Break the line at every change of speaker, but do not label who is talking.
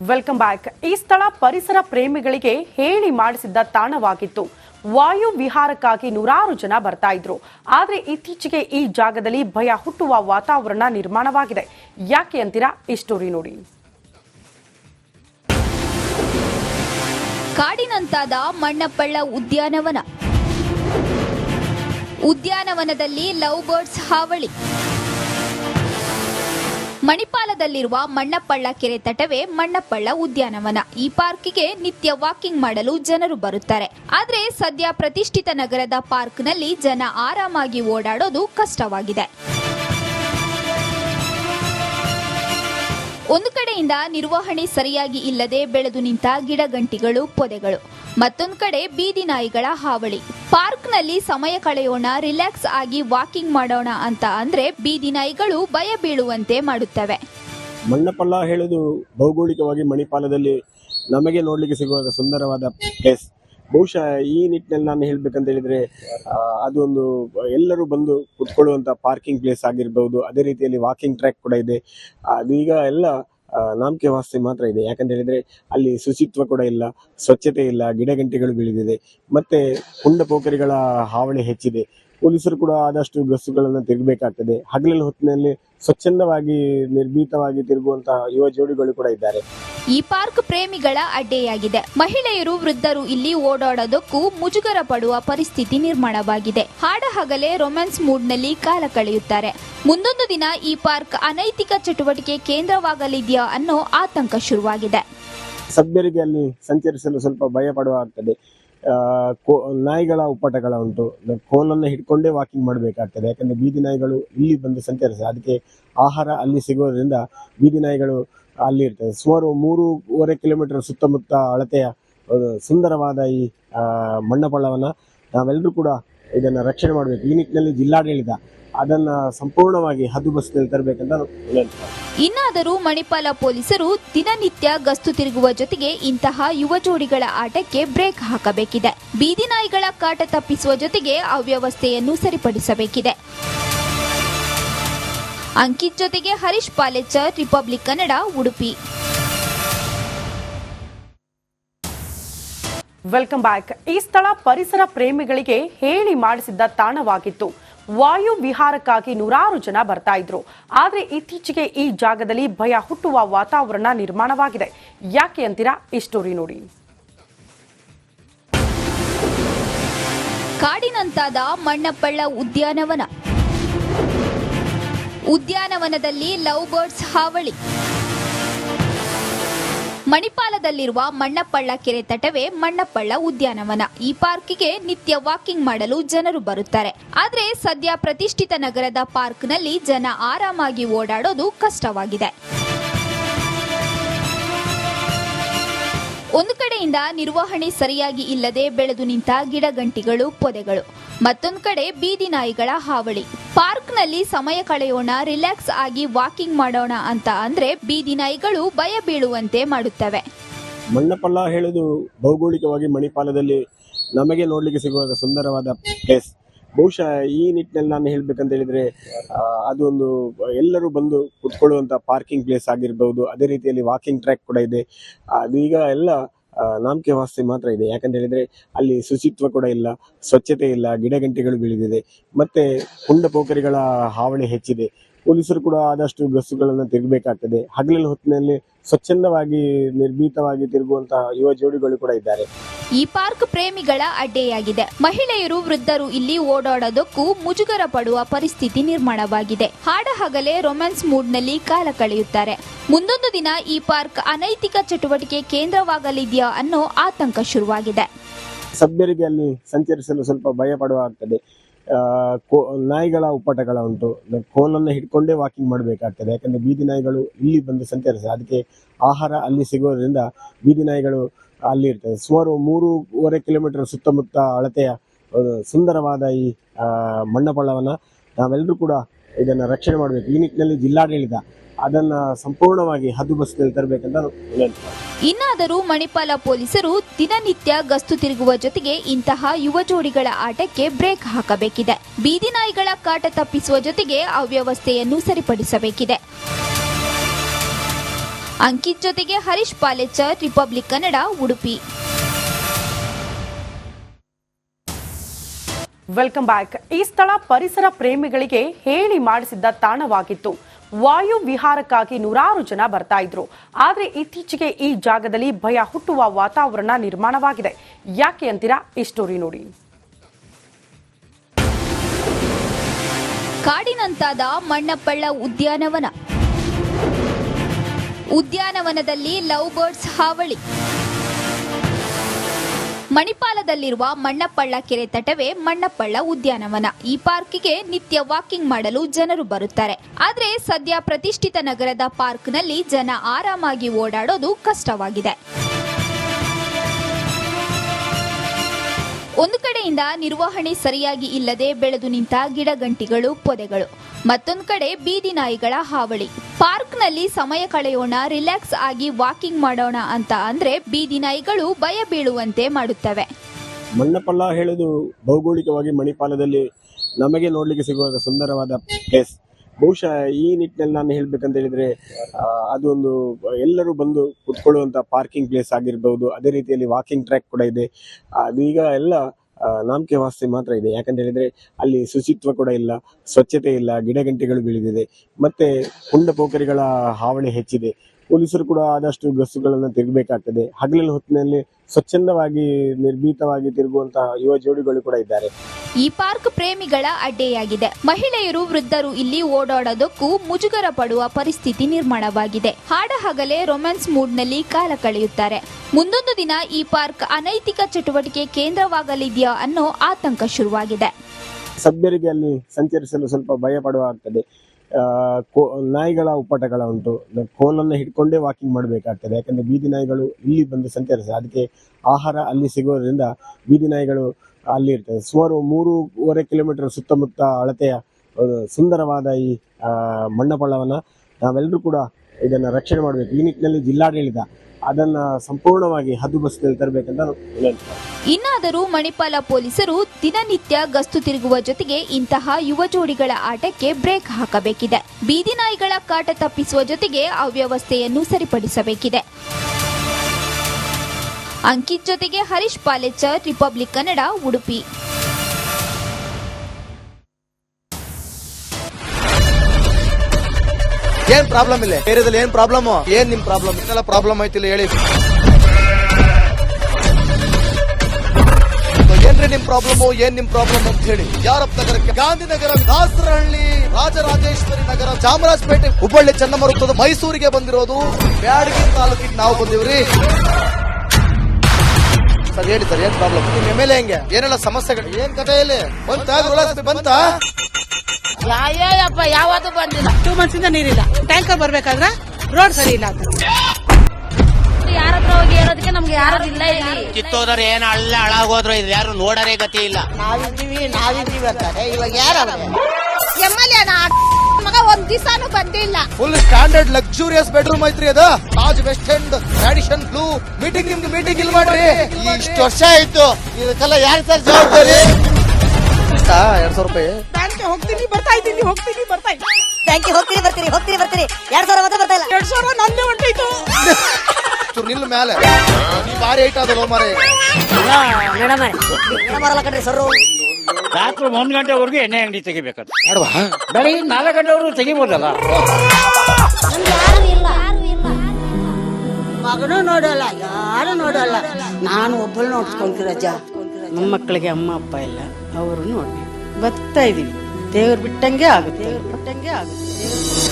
Welcome back ಈ ಸ್ಥಳ ಪರಿಸರ ಪ್ರೇಮಿಗಳಿಗೆ ಹೇಳಿ ಮಾಡಿಸಿದ್ದ ತಾಣವಾಗಿತ್ತು. ವಾಯು ವಿಹಾರಕ್ಕಾಗಿ ನೂರಾರು ಜನ ಬರ್ತಾ ಇದ್ರು. ಆದರೆ ಇತ್ತೀಚೆಗೆ ಈ ಜಾಗದಲ್ಲಿ ಭಯ ಹುಟ್ಟುವ ವಾತಾವರಣ ನಿರ್ಮಾಣವಾಗಿದೆ. ಯಾಕೆ ಅಂತೀರಾ? ಈ ಸ್ಟೋರಿ ನೋಡಿ.
ಕಾಡಿನಂತಾದ ಮಣ್ಣಪ್ಪಳ್ಳ ಉದ್ಯಾನವನ. ಉದ್ಯಾನವನದಲ್ಲಿ ಲವ್ ಬರ್ಡ್ಸ್ ಹಾವಳಿ. ಮಣಿಪಾಲದಲ್ಲಿರುವ ಮಣ್ಣಪ್ಪಳ್ಳ ಕೆರೆ ತಟವೇ ಮಣ್ಣಪ್ಪಳ್ಳ ಉದ್ಯಾನವನ. ಈ ಪಾರ್ಕಿಗೆ ನಿತ್ಯ ವಾಕಿಂಗ್ ಮಾಡಲು ಜನರು ಬರುತ್ತಾರೆ. ಆದರೆ ಸದ್ಯ ಪ್ರತಿಷ್ಠಿತ ನಗರದ ಪಾರ್ಕ್ನಲ್ಲಿ ಜನ ಆರಾಮಾಗಿ ಓಡಾಡೋದು ಕಷ್ಟವಾಗಿದೆ. ಒಂದು ಕಡೆಯಿಂದ ನಿರ್ವಹಣೆ ಸರಿಯಾಗಿ ಇಲ್ಲದೆ ಬೆಳೆದು ನಿಂತ ಗಿಡಗಂಟಿಗಳು, ಪೊದೆಗಳು. ಮತ್ತೊಂದು ಕಡೆ ಬೀದಿ ನಾಯಿಗಳ ಹಾವಳಿ. ಪಾರ್ಕ್ನಲ್ಲಿ ಸಮಯ ಕಳೆಯೋಣ, ರಿಲ್ಯಾಕ್ಸ್ ಆಗಿ ವಾಕಿಂಗ್ ಮಾಡೋಣ ಅಂತ ಅಂದ್ರೆ ಬೀದಿ ನಾಯಿಗಳು ಭಯ ಬೀಳುವಂತೆ ಮಾಡುತ್ತವೆ.
ಮಣ್ಣಪಲ್ಲ ಹೇಳುದು ಭೌಗೋಳಿಕವಾಗಿ ಮಣಿಪಾಲದಲ್ಲಿ ನಮಗೆ ನೋಡ್ಲಿಕ್ಕೆ ಸಿಗುವ ಸುಂದರವಾದ ಪ್ಲೇಸ್. ಬಹುಶಃ ಈ ನಿಟ್ಟಿನಲ್ಲಿ ನಾನು ಹೇಳ್ಬೇಕಂತ ಹೇಳಿದ್ರೆ ಅದೊಂದು ಎಲ್ಲರೂ ಬಂದು ಕುತ್ಕೊಳ್ಳುವಂತ ಪಾರ್ಕಿಂಗ್ ಪ್ಲೇಸ್ ಆಗಿರ್ಬಹುದು ಅದೇ ರೀತಿಯಲ್ಲಿ ವಾಕಿಂಗ್ ಟ್ರ್ಯಾಕ್ ಕೂಡ ಇದೆ. ಅದು ಈಗ ಎಲ್ಲ ನಾಮಕೆ ವಾಸ್ತೆ ಮಾತ್ರ ಇದೆ. ಯಾಕಂತ ಹೇಳಿದ್ರೆ ಅಲ್ಲಿ ಶುಚಿತ್ವ ಕೂಡ ಇಲ್ಲ, ಸ್ವಚ್ಛತೆ ಇಲ್ಲ ಗಿಡಗಂಟಿಗಳು ಬೆಳೆದಿದೆ, ಮತ್ತೆ ಕುಂಡ ಪೋಖರಿಗಳ ಹಾವಳಿ ಹೆಚ್ಚಿದೆ. ಪೊಲೀಸರು ಕೂಡ ಆದಷ್ಟು ಗಸ್ಸುಗಳನ್ನು ತಿರುಗಬೇಕಾಗ್ತದೆ. ಹಗಲಲ್ಲಿ ಹೊತ್ತಿನಲ್ಲಿ ಸ್ವಚ್ಛಂದವಾಗಿ ನಿರ್ಭೀತವಾಗಿ ತಿರುಗುವಂತಹ ಯುವ ಜೋಡಿಗಳು ಕೂಡ ಇದ್ದಾರೆ.
ಈ ಪಾರ್ಕ್ ಪ್ರೇಮಿಗಳ ಅಡ್ಡೆಯಾಗಿದೆ. ಮಹಿಳೆಯರು, ವೃದ್ಧರು ಇಲ್ಲಿ ಓಡಾಡೋದಕ್ಕೂ ಮುಜುಗರ ಪಡುವ ಪರಿಸ್ಥಿತಿ ನಿರ್ಮಾಣವಾಗಿದೆ. ಹಾಡ ಹಗಲೇ ರೊಮ್ಯಾನ್ಸ್ ಮೂಡ್ನಲ್ಲಿ ಕಾಲ ಕಳೆಯುತ್ತಾರೆ. ಮುಂದೊಂದು ದಿನ ಈ ಪಾರ್ಕ್ ಅನೈತಿಕ ಚಟುವಟಿಕೆ ಕೇಂದ್ರವಾಗಲಿದೆಯಾ ಅನ್ನೋ ಆತಂಕ ಶುರುವಾಗಿದೆ.
ಸಭ್ಯರಿಗೆ ಅಲ್ಲಿ ಸಂಚರಿಸಲು ಸ್ವಲ್ಪ ಭಯ ಪಡುವ ನಾಯಿಗಳ ಉಪಟಗಳ ಉಂಟು. ಕೋಲನ್ನು ಹಿಡ್ಕೊಂಡೇ ವಾಕಿಂಗ್ ಮಾಡಬೇಕಾಗ್ತದೆ. ಯಾಕಂದ್ರೆ ಬೀದಿ ನಾಯಿಗಳು ಇಲ್ಲಿ ಬಂದು ಸಂಚರಿಸ ಅದಕ್ಕೆ ಆಹಾರ ಅಲ್ಲಿ ಸಿಗೋದ್ರಿಂದ ಬೀದಿ ನಾಯಿಗಳು ಅಲ್ಲಿ ಇರ್ತದೆ ಸುಮಾರು ಮೂರುವರೆ ಕಿಲೋಮೀಟರ್ ಸುತ್ತಮುತ್ತ ಅಳತೆಯ ಒಂದು ಸುಂದರವಾದ ಈ ಮಣ್ಣಪಳ್ಳವನ್ನು ನಾವೆಲ್ಲರೂ ಕೂಡ ಇದನ್ನು ರಕ್ಷಣೆ ಮಾಡಬೇಕು. ಈ ನಿಟ್ಟಿನಲ್ಲಿ ಜಿಲ್ಲಾಡಳಿತ ಅದನ್ನ ಸಂಪೂರ್ಣವಾಗಿ ಹದ್ದುಬಸ್ತಿನಲ್ಲಿ ತರಬೇಕಂತ
ಇನ್ನಾದರೂ ಮಣಿಪಾಲ ಪೊಲೀಸರು ದಿನನಿತ್ಯ ಗಸ್ತು ತಿರುಗುವ ಜೊತೆಗೆ ಇಂತಹ ಯುವ ಜೋಡಿಗಳ ಆಟಕ್ಕೆ ಬ್ರೇಕ್ ಹಾಕಬೇಕಿದೆ. ಬೀದಿ ನಾಯಿಗಳ ಕಾಟ ತಪ್ಪಿಸುವ ಜೊತೆಗೆ ಅವ್ಯವಸ್ಥೆಯನ್ನು ಸರಿಪಡಿಸಬೇಕಿದೆ. ಅಂಕಿತ್ ಜೊತೆಗೆ Harish Palechar republic Kannada Udupi.
Welcome back ಈ ಸ್ಥಳ ಪರಿಸರ ಪ್ರೇಮಿಗಳಿಗೆ ಹೇಳಿ ಮಾಡಿಸಿದ್ದ ತಾಣವಾಗಿತ್ತು. ವಾಯು ವಿಹಾರಕ್ಕಾಗಿ ನೂರಾರು ಜನ ಬರ್ತಾ ಇದ್ರು. ಆದ್ರೆ ಇತ್ತೀಚೆಗೆ ಈ ಜಾಗದಲ್ಲಿ ಭಯ ಹುಟ್ಟುವ ವಾತಾವರಣ ನಿರ್ಮಾಣವಾಗಿದೆ. ಯಾಕೆ ಅಂತೀರಾ? ಈ ಸ್ಟೋರಿ ನೋಡಿ.
ಕಾಡಿನಂತಾದ ಮಣ್ಣಪ್ಪಳ್ಳ ಉದ್ಯಾನವನ. ಉದ್ಯಾನವನದಲ್ಲಿ ಲವ್ ಬರ್ಡ್ಸ್ ಹಾವಳಿ. ಮಣಿಪಾಲದಲ್ಲಿರುವ ಮಣ್ಣಪ್ಪಳ್ಳ ಕೆರೆ ತಟವೇ ಮಣ್ಣಪ್ಪಳ್ಳ ಉದ್ಯಾನವನ. ಈ ಪಾರ್ಕಿಗೆ ನಿತ್ಯ ವಾಕಿಂಗ್ ಮಾಡಲು ಜನರು ಬರುತ್ತಾರೆ. ಆದರೆ ಸದ್ಯ ಪ್ರತಿಷ್ಠಿತ ನಗರದ ಪಾರ್ಕ್ನಲ್ಲಿ ಜನ ಆರಾಮಾಗಿ ಓಡಾಡೋದು ಕಷ್ಟವಾಗಿದೆ. ಒಂದು ಕಡೆಯಿಂದ ನಿರ್ವಹಣೆ ಸರಿಯಾಗಿ ಇಲ್ಲದೆ ಬೆಳೆದು ನಿಂತ ಗಿಡಗಂಟಿಗಳು, ಪೊದೆಗಳು. ಮತ್ತೊಂದು ಕಡೆ ಬೀದಿ ನಾಯಿಗಳ ಹಾವಳಿ. ಪಾರ್ಕ್ನಲ್ಲಿ ಸಮಯ ಕಳೆಯೋಣ, ರಿಲ್ಯಾಕ್ಸ್ ಆಗಿ ವಾಕಿಂಗ್ ಮಾಡೋಣ ಅಂತ ಅಂದ್ರೆ ಬೀದಿ ನಾಯಿಗಳು ಭಯ ಬೀಳುವಂತೆ ಮಾಡುತ್ತವೆ.
ಮಣ್ಣಪಲ್ಲ ಹೇಳುದು ಭೌಗೋಳಿಕವಾಗಿ ಮಣಿಪಾಲದಲ್ಲಿ ನಮಗೆ ನೋಡ್ಲಿಕ್ಕೆ ಸಿಗುವ ಸುಂದರವಾದ ಪ್ಲೇಸ್ ಬಹುಶಃ ಈ ನಿಟ್ಟಿನಲ್ಲಿ ನಾನು ಹೇಳ್ಬೇಕಂತ ಹೇಳಿದ್ರೆ ಅದೊಂದು ಎಲ್ಲರೂ ಬಂದು ಕುತ್ಕೊಳ್ಳುವಂತ ಪಾರ್ಕಿಂಗ್ ಪ್ಲೇಸ್ ಆಗಿರ್ಬಹುದು ಅದೇ ರೀತಿಯಲ್ಲಿ ವಾಕಿಂಗ್ ಟ್ರ್ಯಾಕ್ ಕೂಡ ಇದೆ. ಅದು ಈಗ ಎಲ್ಲ ನಾಮಕೆ ವಾಸ್ತೆ ಮಾತ್ರ ಇದೆ. ಯಾಕಂತ ಹೇಳಿದ್ರೆ ಅಲ್ಲಿ ಶುಚಿತ್ವ ಕೂಡ ಇಲ್ಲ, ಸ್ವಚ್ಛತೆ ಇಲ್ಲ ಗಿಡಗಂಟಿಗಳು ಬೆಳೆದಿದೆ, ಮತ್ತೆ ಪುಂಡ ಪೋಖರಿಗಳ ಹಾವಳಿ ಹೆಚ್ಚಿದೆ. ಪೊಲೀಸರು ಕೂಡ ಆದಷ್ಟು ಗಸ್ತುಗಳನ್ನು ತೆಗಿಬೇಕಾಗ್ತದೆ. ಹಗಲಿನ ಹೊತ್ತಿನಲ್ಲಿ ಸ್ವಚ್ಛಂದವಾಗಿ ನಿರ್ಭೀತವಾಗಿ ತಿರುಗುವಂತಹ ಯುವ ಜೋಡಿಗಳು ಕೂಡ ಇದ್ದಾರೆ.
ಈ ಪಾರ್ಕ್ ಪ್ರೇಮಿಗಳ ಅಡ್ಡೆಯಾಗಿದೆ. ಮಹಿಳೆಯರು ವೃದ್ಧರು ಇಲ್ಲಿ ಓಡಾಡೋದಕ್ಕೂ ಮುಜುಗರ ಪಡುವ ಪರಿಸ್ಥಿತಿ ನಿರ್ಮಾಣವಾಗಿದೆ. ಹಾಡ ಹಗಲೇ ರೊಮ್ಯಾನ್ಸ್ ಮೂಡ್ನಲ್ಲಿ ಕಾಲ ಕಳೆಯುತ್ತಾರೆ. ಮುಂದೊಂದು ದಿನ ಈ ಪಾರ್ಕ್ ಅನೈತಿಕ ಚಟುವಟಿಕೆ ಕೇಂದ್ರವಾಗಲಿದೆಯಾ ಅನ್ನೋ ಆತಂಕ ಶುರುವಾಗಿದೆ.
ಸಭ್ಯರಿಗೆ ಅಲ್ಲಿ ಸಂಚರಿಸಲು ಸ್ವಲ್ಪ ಭಯ ಪಡುವ ಆಗ್ತದೆ. ನಾಯಿಗಳ ಉಪಟಗಳ ಉಂಟು. ಕೋಲನ್ನು ಹಿಡ್ಕೊಂಡೇ ವಾಕಿಂಗ್ ಮಾಡಬೇಕಾಗ್ತದೆ. ಯಾಕಂದ್ರೆ ಬೀದಿ ನಾಯಿಗಳು ಇಲ್ಲಿ ಬಂದು ಸಂಚರಿಸ ಅದಕ್ಕೆ ಆಹಾರ ಅಲ್ಲಿ ಸಿಗೋದ್ರಿಂದ ಬೀದಿ ನಾಯಿಗಳು ಅಲ್ಲಿ ಇರ್ತದೆ. ಸುಮಾರು ಮೂರುವರೆ ಕಿಲೋಮೀಟರ್ ಸುತ್ತಮುತ್ತ ಅಳತೆಯ ಸುಂದರವಾದ ಈ ಮಣ್ಣಪಳ್ಳವನ್ನ ನಾವೆಲ್ಲರೂ ಕೂಡ ಇದನ್ನ ರಕ್ಷಣೆ ಮಾಡಬೇಕು. ಈ ನಿಟ್ಟಿನಲ್ಲಿ ಜಿಲ್ಲಾಡಳಿತ ಅದನ್ನ ಸಂಪೂರ್ಣವಾಗಿ ಹದ್ದುಬಸ್ತಿಯಲ್ಲಿ ತರಬೇಕಂತ
ಇನ್ನಾದರೂ ಮಣಿಪಾಲ ಪೊಲೀಸರು ದಿನನಿತ್ಯ ಗಸ್ತು ತಿರುಗುವ ಜೊತೆಗೆ ಇಂತಹ ಯುವ ಜೋಡಿಗಳ ಆಟಕ್ಕೆ ಬ್ರೇಕ್ ಹಾಕಬೇಕಿದೆ. ಬೀದಿ ನಾಯಿಗಳ ಕಾಟ ತಪ್ಪಿಸುವ ಜೊತೆಗೆ ಅವ್ಯವಸ್ಥೆಯನ್ನು ಸರಿಪಡಿಸಬೇಕಿದೆ. ಅಂಕಿತ್ ಜೊತೆಗೆ Harish Palechar republic Kannada Udupi.
Welcome back. ಈ ಸ್ಥಳ ಪರಿಸರ ಪ್ರೇಮಿಗಳಿಗೆ ಹೇಳಿ ಮಾಡಿಸಿದ್ದ ತಾಣವಾಗಿತ್ತು. ವಾಯು ವಿಹಾರಕ್ಕಾಗಿ ನೂರಾರು ಜನ ಬರ್ತಾ ಇದ್ರು. ಆದ್ರೆ ಇತ್ತೀಚೆಗೆ ಈ ಜಾಗದಲ್ಲಿ ಭಯ ಹುಟ್ಟುವ ವಾತಾವರಣ ನಿರ್ಮಾಣವಾಗಿದೆ. ಯಾಕೆ ಅಂತೀರಾ? ಈ ಸ್ಟೋರಿ ನೋಡಿ.
ಕಾಡಿನಂತಾದ ಮಣ್ಣಪ್ಪಳ್ಳ ಉದ್ಯಾನವನ. ಉದ್ಯಾನವನದಲ್ಲಿ ಲವ್ ಬರ್ಡ್ಸ್ ಹಾವಳಿ. ಮಣಿಪಾಲದಲ್ಲಿರುವ ಮಣ್ಣಪ್ಪಳ್ಳ ಕೆರೆ ತಟವೇ ಮಣ್ಣಪ್ಪಳ್ಳ ಉದ್ಯಾನವನ. ಈ ಪಾರ್ಕಿಗೆ ನಿತ್ಯ ವಾಕಿಂಗ್ ಮಾಡಲು ಜನರು ಬರುತ್ತಾರೆ. ಆದರೆ ಸದ್ಯ ಪ್ರತಿಷ್ಠಿತ ನಗರದ ಪಾರ್ಕ್ನಲ್ಲಿ ಜನ ಆರಾಮಾಗಿ ಓಡಾಡೋದು ಕಷ್ಟವಾಗಿದೆ. ಒಂದು ಕಡೆಯಿಂದ ನಿರ್ವಹಣೆ ಸರಿಯಾಗಿ ಇಲ್ಲದೆ ಬೆಳೆದು ನಿಂತ ಗಿಡಗಂಟಿಗಳು, ಪೊದೆಗಳು. ಮತ್ತೊಂದು ಕಡೆ ಬೀದಿ ನಾಯಿಗಳ ಹಾವಳಿ. ಪಾರ್ಕ್ನಲ್ಲಿ ಸಮಯ ಕಳೆಯೋಣ, ರಿಲ್ಯಾಕ್ಸ್ ಆಗಿ ವಾಕಿಂಗ್ ಮಾಡೋಣ ಅಂತ ಅಂದ್ರೆ ಬೀದಿ ನಾಯಿಗಳು ಭಯ ಬೀಳುವಂತೆ ಮಾಡುತ್ತವೆ.
ಮಣ್ಣಪಲ್ಲ ಹೇಳೋದು ಭೌಗೋಳಿಕವಾಗಿ ಮಣಿಪಾಲದಲ್ಲಿ ನಮಗೆ ನೋಡ್ಲಿಕ್ಕೆ ಸಿಗುವ ಸುಂದರವಾದ ಪ್ಲೇಸ್ ಬಹುಶಃ ಈ ನಿಟ್ಟಿನಲ್ಲಿ ನಾನು ಹೇಳ್ಬೇಕಂತ ಹೇಳಿದ್ರೆ ಅದೊಂದು ಎಲ್ಲರೂ ಬಂದು ಕುತ್ಕೊಳ್ಳುವಂತ ಪಾರ್ಕಿಂಗ್ ಪ್ಲೇಸ್ ಆಗಿರ್ಬಹುದು ಅದೇ ರೀತಿಯಲ್ಲಿ ವಾಕಿಂಗ್ ಟ್ರ್ಯಾಕ್ ಕೂಡ ಇದೆ. ಅದೀಗ ಎಲ್ಲ ನಾಮಕೆ ವಾಸ್ತೆ ಮಾತ್ರ ಇದೆ. ಯಾಕಂತ ಹೇಳಿದ್ರೆ ಅಲ್ಲಿ ಶುಚಿತ್ವ ಕೂಡ ಇಲ್ಲ, ಸ್ವಚ್ಛತೆ ಇಲ್ಲ ಗಿಡಗಂಟೆಗಳು ಬೆಳೆದಿದೆ, ಮತ್ತೆ ಕುಂಡ ಪೋಖರಿಗಳ ಹಾವಳಿ ಹೆಚ್ಚಿದೆ. ಪೊಲೀಸರು ಕೂಡ ಆದಷ್ಟು ಗಸ್ಸುಗಳನ್ನು ತಿರುಗಬೇಕಾಗ್ತದೆ. ಹಗಲಿನ ಹೊತ್ತಿನಲ್ಲಿ ಸ್ವಚ್ಛಂದವಾಗಿ ನಿರ್ಭೀತವಾಗಿ ತಿರುಗುವಂತಹ ಯುವ ಜೋಡಿಗಳು ಕೂಡ ಇದ್ದಾರೆ.
ಈ ಪಾರ್ಕ್ ಪ್ರೇಮಿಗಳ ಅಡ್ಡೆಯಾಗಿದೆ. ಮಹಿಳೆಯರು, ವೃದ್ಧರು ಇಲ್ಲಿ ಓಡಾಡೋದಕ್ಕೂ ಮುಜುಗರ ಪಡುವ ಪರಿಸ್ಥಿತಿ ನಿರ್ಮಾಣವಾಗಿದೆ. ಹಾಡ ಹಗಲೇ ರೊಮ್ಯಾನ್ಸ್ ಮೂಡ್ನಲ್ಲಿ ಕಾಲ ಕಳೆಯುತ್ತಾರೆ. ಮುಂದೊಂದು ದಿನ ಈ ಪಾರ್ಕ್ ಅನೈತಿಕ ಚಟುವಟಿಕೆ ಕೇಂದ್ರವಾಗಲಿದೆಯಾ ಅನ್ನೋ ಆತಂಕ ಶುರುವಾಗಿದೆ.
ಸದ್ಯರಿಗೆ ಅಲ್ಲಿ ಸಂಚರಿಸಲು ಸ್ವಲ್ಪ ಭಯ ಪಡುವ ನಾಯಿಗಳ ಉಪಟಗಳ ಉಂಟು. ಕೋಲನ್ನ ಹಿಡ್ಕೊಂಡೇ ವಾಕಿಂಗ್ ಮಾಡಬೇಕಾಗ್ತದೆ. ಯಾಕಂದ್ರೆ ಬೀದಿ ನಾಯಿಗಳು ಇಲ್ಲಿ ಬಂದು ಸಂಚರಿಸ ಅದಕ್ಕೆ ಆಹಾರ ಅಲ್ಲಿ ಸಿಗೋದ್ರಿಂದ ಬೀದಿ ನಾಯಿಗಳು ಅಲ್ಲಿ ಇರ್ತದೆ ಸುಮಾರು ಮೂರುವರೆ ಕಿಲೋಮೀಟರ್ ಸುತ್ತಮುತ್ತ ಅಳತೆಯ ಒಂದು ಸುಂದರವಾದ ಈ ಮಣ್ಣಪಳ್ಳವನ್ನು ನಾವೆಲ್ಲರೂ ಕೂಡ ಇದನ್ನ ರಕ್ಷಣೆ ಮಾಡಬೇಕು. ಈ ನಿಟ್ಟಿನಲ್ಲಿ ಜಿಲ್ಲಾಡಳಿತ ಅದನ್ನ ಸಂಪೂರ್ಣವಾಗಿ ಹದ್ದುಬಸ್ತಿನಲ್ಲಿ ತರಬೇಕಂತ ನಾನು
ಇನ್ನಾದರೂ ಮಣಿಪಾಲ ಪೊಲೀಸರು ದಿನನಿತ್ಯ ಗಸ್ತು ತಿರುಗುವ ಜೊತೆಗೆ ಇಂತಹ ಯುವ ಜೋಡಿಗಳ ಆಟಕ್ಕೆ ಬ್ರೇಕ್ ಹಾಕಬೇಕಿದೆ. ಬೀದಿ ನಾಯಿಗಳ ಕಾಟ ತಪ್ಪಿಸುವ ಜೊತೆಗೆ ಅವ್ಯವಸ್ಥೆಯನ್ನು ಸರಿಪಡಿಸಬೇಕಿದೆ. ಅಂಕಿತ್ ಜೊತೆಗೆ ಹರೀಶ್ ಪಾಲೆಚ್ಚರ್ ರಿಪಬ್ಲಿಕ್ ಕನ್ನಡ, ಉಡುಪಿ.
ಏನ್ ಪ್ರಾಬ್ಲಮ್ ಇಲ್ಲ? ಏರಿಯಾದಲ್ಲಿ ಏನ್ ಪ್ರಾಬ್ಲಮ್ ಏನ್ ನಿಮ್ ಪ್ರಾಬ್ಲಮ್ ಇದೆಲ್ಲ ಪ್ರಾಬ್ಲಮ್ ಐತಿಲ್ಲ ಹೇಳಿ. ಏನ್ರಿ ನಿಮ್ ಪ್ರಾಬ್ಲಮ್ ಏನ್ ನಿಮ್ ಪ್ರಾಬ್ಲಮ್ ಅಂತ ಹೇಳಿ. ಯಾರಪ್ಪ ನಗರಕ್ಕೆ? ಗಾಂಧಿನಗರ ದಾಸರಹಳ್ಳಿ, ರಾಜರಾಜೇಶ್ವರಿ ನಗರ, ಚಾಮರಾಜಪೇಟೆ, ಹುಬ್ಬಳ್ಳಿ ಚನ್ನಮರುತ್ತದ ಮೈಸೂರಿಗೆ ಬಂದಿರೋದು. ಬ್ಯಾಡಗಿ ತಾಲೂಕಿಗೆ ನಾವು ಬಂದಿವ್ರಿ. ಸರ್ ಹೇಳಿ ಸರ್ ಏನ್ ಪ್ರಾಬ್ಲಮ್ ನಿಮ್ ಎಂ ಎಲ್ ಹೆಂಗೆ? ಏನೆಲ್ಲ ಸಮಸ್ಯೆಗಳು? ಏನ್ ಕಥೆ ಇಲ್ಲಿ ಬಂತ? ಬಂತ?
ಯಾವತ್ತು ಯಾವತ್ತೂ ಬಂದಿಲ್ಲ. ಟೂ ಮಂತ್ಸ್ ಇಂದ ನೀರಿಲ್ಲ ಟ್ಯಾಂಕರ್ ಬರ್ಬೇಕಾದ್ರ ರೋಡ್ ಸರಿ ಇಲ್ಲ ಅಂತ. ಯಾರ ಹತ್ರ ಹೋಗಿ ಹೇಳೋದಕ್ಕೆ ನಮ್ಗೆ ಯಾರು ಇಲ್ಲ ಇಲ್ಲಿ
ಕಿತ್ತೋದ್ರೆ ಏನ್ ಅಳ್ಳ ಹಾಳಾಗೋದ್ರು ಇದು ಯಾರು ನೋಡರೇ ಗತಿ ಇಲ್ಲ.
ನಾವಿದ್ದೀವಿ ನಾವಿದ್ದೀವಿ ಅಂತಾರೆ. ಇವಾಗ ಯಾರು
ಎಂ ಎಲ್ ಎ ಒಂದ್ ದಿವಸಾನು ಬಂದಿಲ್ಲ.
ಫುಲ್ ಸ್ಟ್ಯಾಂಡರ್ಡ್ ಲಕ್ಸುರಿಯಸ್ ಬೆಡ್ರೂಮ್ ಐತ್ರಿ ಅದ. Taj West End tradition blue meeting ನಿಮ್ಗೆ ಮೀಟಿಂಗ್ ಇಲ್ಲಿ ಮಾಡ್ರಿ. ಇಷ್ಟು ವರ್ಷ ಆಯ್ತು. ಇದಕ್ಕೆಲ್ಲ ಯಾರು ಸರ್ ಜವಾಬ್ದಾರಿ? ಎರಡ್ ಸಾವಿರ ರೂಪಾಯಿ.
ಬ್ಯಾಂಕ್ ಹೋಗ್ತೀನಿ ಬರ್ತಾ ಇದ್ದೀನಿ ಹೋಗ್ತೀನಿ ಬರ್ತಾ ಇದ್ದೀನಿ
ಬ್ಯಾಂಕಿಗೆ ಹೋಗ್ತೀನಿ ಬರ್ತೀನಿ ಹೋಗ್ತೀನಿ ಬರ್ತೀನಿ. ಎರಡ್ ಸಾವಿರ ಮಾತ್ರ ಬರ್ತಾ ಇಲ್ಲ.
ಎರಡ್ ಸಾವಿರ ನಂದೇ ಹೊಂಟೈತು
ಚೂರು ನಿಲ್ಲು ಮೇಲೆ ನೀ ಭಾರಿ ಐಟ್ ಅದಲ್ಲ ಮಾರೇ.
ಮೇಡಮ್. ಬರಲ್ಲ ಕಣ್ರಿ ಸರ್
ರಾತ್ರಿ ಒಂದ್ ಗಂಟೆವರೆಗೂ ಎಣ್ಣೆ ಅಂಗಡಿ ತೆಗಿಬೇಕಂತ
ಬೇಡವಾ
ಬೆಳಿಗ್ಗೆ ನಾಲ್ಕು ಗಂಟೆವರೆಗೂ ತೆಗಿಬೋದಲ್ಲ?
ಮಗನೂ ನೋಡಲ್ಲ ಯಾರು ನೋಡಲ್ಲ. ನಾನು ಒಬ್ಬಳು ನಮ್ಮ ಮಕ್ಕಳಿಗೆ ಅಮ್ಮ ಅಪ್ಪ ಇಲ್ಲ ಅವರು ನೋಡಿ ಬರ್ತಾ ಇದೀವಿ. ದೇವ್ರು ಬಿಟ್ಟಂಗೆ ಆಗುತ್ತೆ. ದೇವ್ರು ಬಿಟ್ಟಂಗೆ ಆಗುತ್ತೆ.